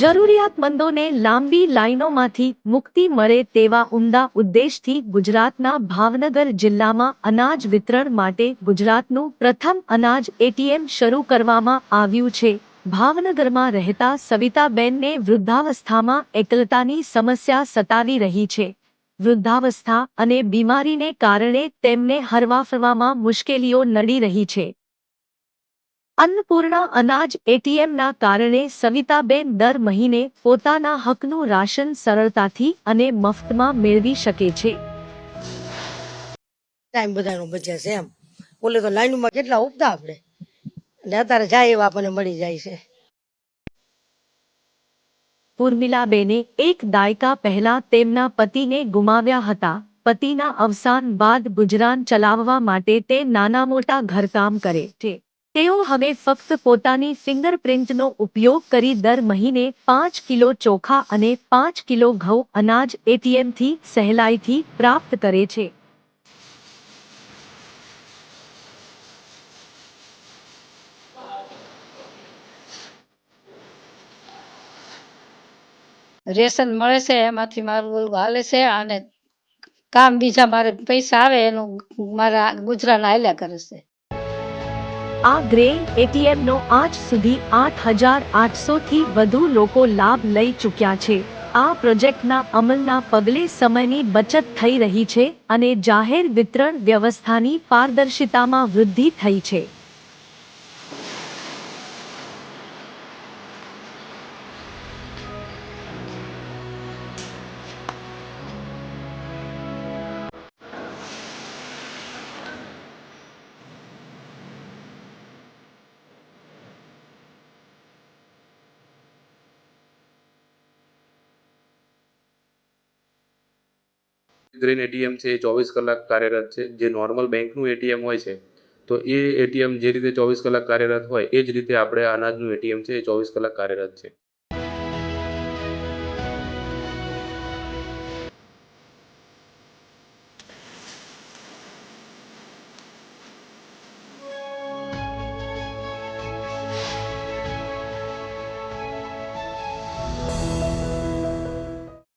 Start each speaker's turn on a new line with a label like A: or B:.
A: જરૂરિયાતમંદોને લાંબી લાઈનોમાંથી મુક્તિ મળે તેવા ઉમદા ઉદ્દેશથી ગુજરાતના ભાવનગર જિલ્લામાં અનાજ વિતરણ માટે ગુજરાતનું પ્રથમ અનાજ એટીએમ શરૂ કરવામાં આવ્યું છે. ભાવનગરમાં રહેતા સવિતાબેનને વૃદ્ધાવસ્થામાં એકલતાની સમસ્યા સતાવી રહી છે. વૃદ્ધાવસ્થા અને બીમારીને કારણે તેમને હરવાફરવામાં મુશ્કેલીઓ નડી રહી છે. અન્નપૂર્ણા અનાજ એટીએમના કારણે સવિતાબેન દર મહિને પોતાના હકનું રાશન સરળતાથી અને મફતમાં મેળવી શકે છે.
B: ટાઈમ બધાનો બચે છે એમ. બોલે તો લાઈનમાં કેટલા ઉપતા આપણે? અને અત્યારે જાય એવા આપણને મળી જાય છે.
A: ઉર્મિલાબેને એક દાયકા પહેલા તેમના પતિને ગુમાવ્યા હતા. પતિના અવસાન બાદ ગુજરાન ચલાવવા માટે તે નાના મોટા ઘરકામ કરે છે. તેઓ હવે ફક્ત પોતાની ફિંગરપ્રિન્ટનો ઉપયોગ કરી દર મહિને પાંચ કિલો ચોખા અને પાંચ કિલો ઘઉં અનાજ એટીએમથી સહેલાઈથી પ્રાપ્ત કરે છે.
C: રેશન મળે છે, એમાંથી મારું હાલે છે અને કામ બીજા મારે પૈસા આવે એનું મારા ગુજરાન હાલ્યા કરે છે.
A: આ ગ્રેઇન એટીએમનો આજ સુધી આઠ હજાર આઠસોથી વધુ લોકો લાભ લઈ ચૂક્યા છે. આ પ્રોજેક્ટના અમલના પગલે સમયની બચત થઈ રહી છે અને જાહેર વિતરણ વ્યવસ્થાની પારદર્શિતામાં વૃદ્ધિ થઈ છે.
D: ગ્રીન એટીએમ છે એ ચોવીસ કલાક કાર્યરત છે, જે નોર્મલ બેંકનું એટીએમ હોય છે, તો એ એટીએમ જે રીતે ચોવીસ કલાક કાર્યરત હોય, એ જ રીતે આપણે અનાજનું એટીએમ છે, એ ચોવીસ કલાક કાર્યરત છે.